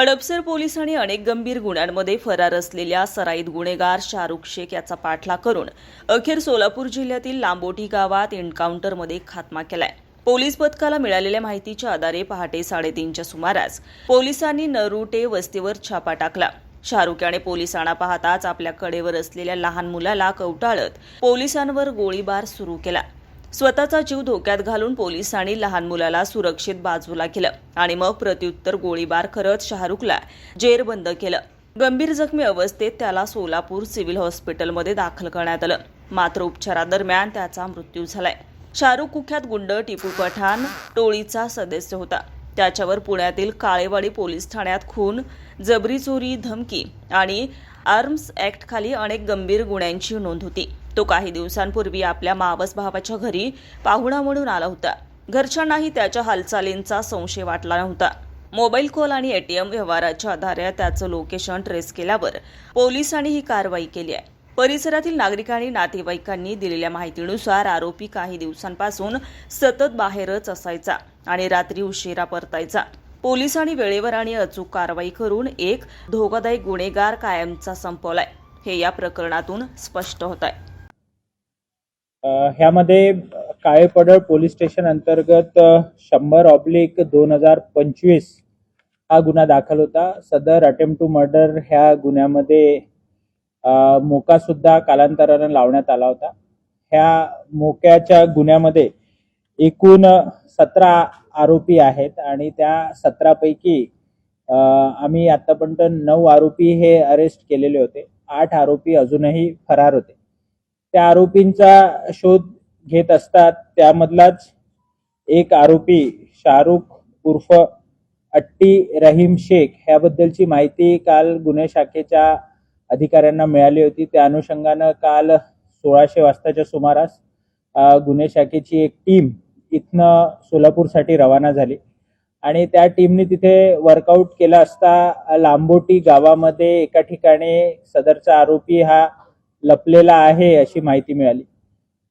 हडपसर पोलिसांनी अनेक गंभीर गुन्ह्यांमध्ये फरार असलेल्या सराईत गुन्हेगार शाहरुख शेख याचा पाठला करून अखेर सोलापूर जिल्ह्यातील लांबोटी गावात एन्काउंटरमध्ये खात्मा केलाय. पोलीस पथकाला मिळालेल्या माहितीच्या आधारे पहाटे साडेतीनच्या सुमारास पोलिसांनी नरुटे वस्तीवर छापा टाकला. शाहरुख याने पोलिसांना पाहताच आपल्या कडेवर असलेल्या लहान मुलाला कवटाळत पोलिसांवर गोळीबार सुरू केला. स्वतःचा जीव धोक्यात घालून पोलिसांनी लहान मुलाला सुरक्षित बाजूला केलं आणि मग प्रत्युत्तर गोळीबार करत शाहरुखला जेरबंद केलं. गंभीर जखमी अवस्थेत त्याला सोलापूर सिव्हिल हॉस्पिटलमध्ये दाखल करण्यात आलं. मात्र उपचारादरम्यान त्याचा मृत्यू झालाय. शाहरुख कुख्यात गुंड टिपू पठाण टोळीचा सदस्य होता. त्याच्यावर पुण्यातील काळेवाडी पोलीस ठाण्यात खून जबरी चोरी धमकी आणि आर्म्स ऍक्ट खाली अनेक गंभीर गुन्ह्यांची नोंद होती. तो काही दिवसांपूर्वी आपल्या मावस भावाच्या घरी पाहुणा म्हणून आला होता. घरच्यांनाही त्याच्या हालचालींचा संशय वाटला नव्हता. मोबाईल कॉल आणि एटीएम व्यवहाराच्या आधारे त्याचं लोकेशन ट्रेस केल्यावर पोलिसांनी ही कारवाई केली आहे. परिसरातील नागरिकांनी नातेवाईकांनी दिलेल्या माहितीनुसार आरोपी काही दिवसांपासून सतत बाहेरच असायचा आणि रात्री उशिरा परतायचा. पोलिसांनी वेळेवर आणि अचूक कारवाई करून एक धोकादायक गुन्हेगार कायमचा संपवलाय. हे या प्रकरणातून स्पष्ट होत आहे. ह्यामध्ये काळेपडळ पोलीस स्टेशन अंतर्गत शंभर ऑब्लिक दोन हजार पंचवीस हा गुन्हा दाखल होता. सदर अटेम्प्ट टू मर्डर ह्या गुन्ह्यामध्ये मोका सुद्धा कालांतरानं लावण्यात आला होता. ह्या मोक्याच्या गुन्ह्यामध्ये एकूण सतरा आरोपी आहेत आणि त्या सतरापैकी आम्ही आतापर्यंत नऊ आरोपी हे अरेस्ट केलेले होते. आठ आरोपी अजूनही फरार होते. त्या आरोपींचा शोध घेत असतात. त्यामधलाच एक आरोपी शाहरुख उर्फ अट्टी रहीम शेख ह्याबद्दलची माहिती काल गुन्हे शाखेच्या अधिकाऱ्यांना मिळाली होती. त्या अनुषंगानं काल सोळाशे वाजताच्या सुमारास गुन्हे शाखेची एक टीम इथनं सोलापूरसाठी रवाना झाली. आणि त्या टीमने तिथे वर्कआउट केला असता लांबोटी गावामध्ये एका ठिकाणी सदरचा आरोपी हा लपलेला आहे अशी माहिती मिळाली.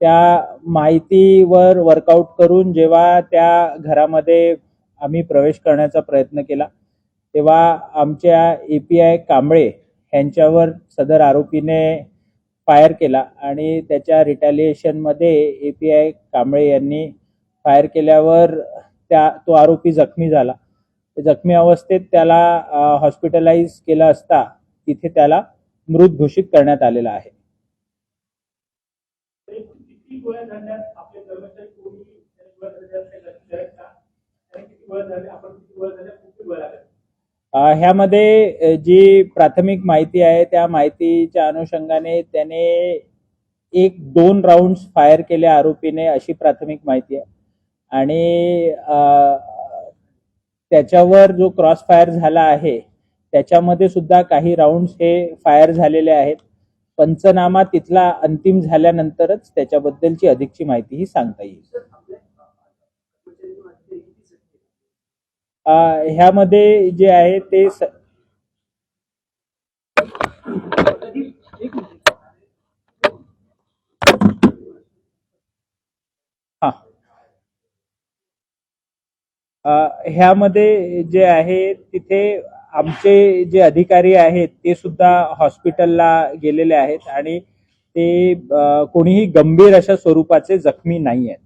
त्या माहितीवर वर्कआउट करून जेव्हा त्या घरामध्ये आम्ही प्रवेश करण्याचा प्रयत्न केला तेव्हा आमच्या ए पी आय कांबळे यांच्यावर सदर आरोपीने फायर केला आणि त्याच्या रिटॅलिएशनमध्ये ए पी आय कांबळे यांनी फायर केल्यावर त्या तो आरोपी जखमी झाला. जखमी अवस्थेत त्याला हॉस्पिटलाइज केलं असता तिथे त्याला मृत घोषित करण्यात आलेला आहे. किती गोळ्या झाल्यात आपले कर्मचारी कोणी गोळ्या झाल्या लक्ष द्यायचं का? किती गोळ्या झाल्या आपण किती गोळ्या झाल्या किती गोळ्या झाल्या ह्यामध्ये जी प्राथमिक माहिती आहे त्या माहितीच्या अनुषंगाने त्याने एक दोन राऊंड फायर केल्या आरोपीने अशी प्राथमिक माहिती आहे. आणि त्याच्यावर जो क्रॉस फायर झाला आहे त्याच्यामध्ये सुद्धा काही राऊंड हे फायर झालेले आहेत. पंचनामा तिथला अंतिम झाल्यानंतरच त्याच्याबद्दलची अधिकची माहिती ही सांगता येईल. ह्यामध्ये जे आहे ते स- हा. ह्यामध्ये जे आहे तिथे आमचे जे अधिकारी आहेत ते सुद्धा हॉस्पिटलला गेलेले आहेत आणि ते कोणीही गंभीर अशा स्वरूपाचे जखमी नाही आहेत.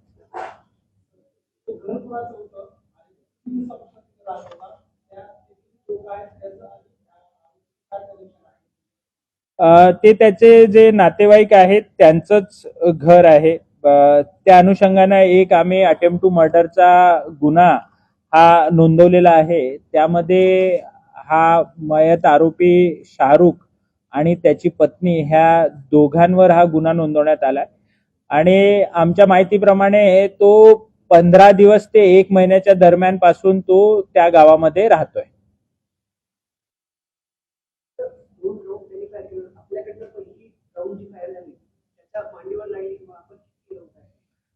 ते त्याचे जे नातेवाईक आहेत त्यांचंच घर आहे. त्या अनुषंगानं एक आम्ही अटेम्प्ट टू मर्डरचा गुन्हा हा नोंदवलेला आहे. त्यामध्ये हा मयत आरोपी शाहरुख आणि त्याची पत्नी ह्या दोघांवर हा गुन्हा नोंदवण्यात आलाय. आणि आमच्या माहितीप्रमाणे तो पंधरा दिवस ते एक महिन्याच्या दरम्यानपासून तो त्या गावामध्ये राहतोय.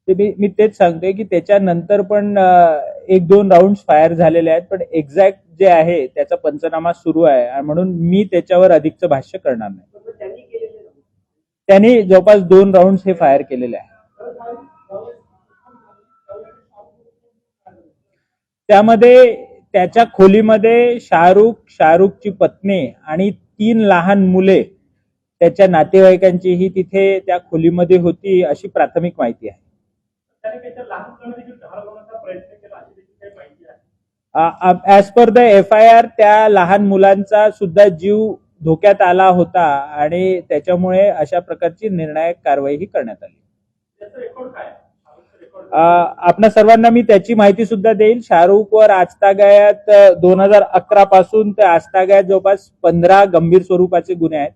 ते मी तेच सांगतोय की त्याच्यानंतर पण एक दोन राऊंड फायर झालेले आहेत पण एक्झॅक्ट जे आहे त्याचा पंचनामा सुरू आहे म्हणून मी त्याच्यावर अधिकचं भाष्य करणार नाही. त्यांनी त्यांनी जवळपास दोन राऊंड हे फायर केलेले आहे त्यामध्ये त्याच्या खोलीमध्ये शाहरुख शाहरुखची पत्नी आणि तीन लहान मुले त्याच्या नातेवाईकांचीही तिथे त्या खोलीमध्ये होती अशी प्राथमिक माहिती आहे. As per the F I R त्या लहान मुलांचा सुद्धा जीव धोक्यात आला होता आणि त्याच्यामुळे अशा प्रकारची निर्णायक कारवाई ही करण्यात आली. आपणा सर्वांना मी त्याची माहिती सुद्धा देईल. शाहरुखवर आजतागायत दोन हजार अकरा पासून ते आजतागायत जवळपास पंधरा गंभीर स्वरूपाचे गुन्हे आहेत.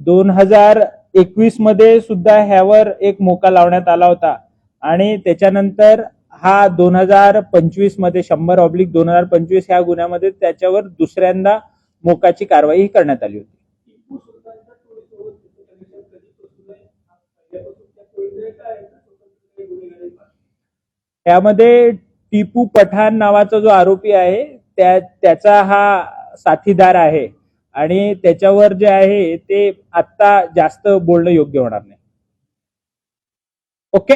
दोन हजार एकवीसमध्ये सुद्धा ह्यावर एक मोका लावण्यात आला होता. आणि त्याच्यानंतर हा दोन हजार पंचवीसमध्ये शंभर ऑब्लिक दोन हजार पंचवीस ह्या गुन्ह्यामध्ये त्याच्यावर दुसऱ्यांदा मोकाची कारवाई करण्यात आली होती. त्यामध्ये टिपू पठाण नावाचा जो आरोपी आहे त्या त्याचा हा साथीदार आहे आणि त्याच्यावर जे आहे ते आत्ता जास्त बोलणं योग्य होणार नाही. ओके?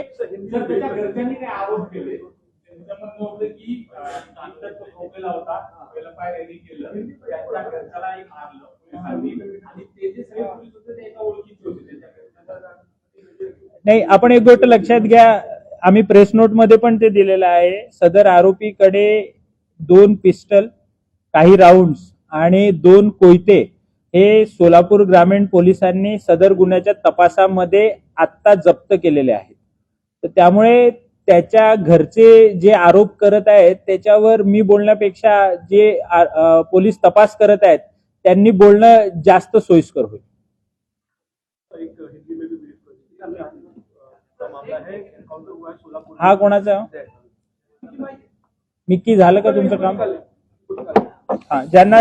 नाही आपण एक गोष्ट लक्षात घ्या. आम्ही प्रेस नोटमध्ये पण ते दिलेलं आहे. सदर आरोपीकडे दोन पिस्टल काही राऊंड्स आणि दोन कोयते हे सोलापूर ग्रामीण पोलिसांनी सदर गुन्ह्याच्या तपासामध्ये आत्ता जप्त केलेले आहेत. तर त्यामुळे त्याच्या घरचे जे आरोप करत आहेत त्याच्यावर मी बोलण्यापेक्षा जे पोलीस तपास करत आहेत त्यांनी बोलणं जास्त सोयीस्कर होईल. हा कोणाचा? मिक्की झालं का तुमचं काम? हा ज्यांना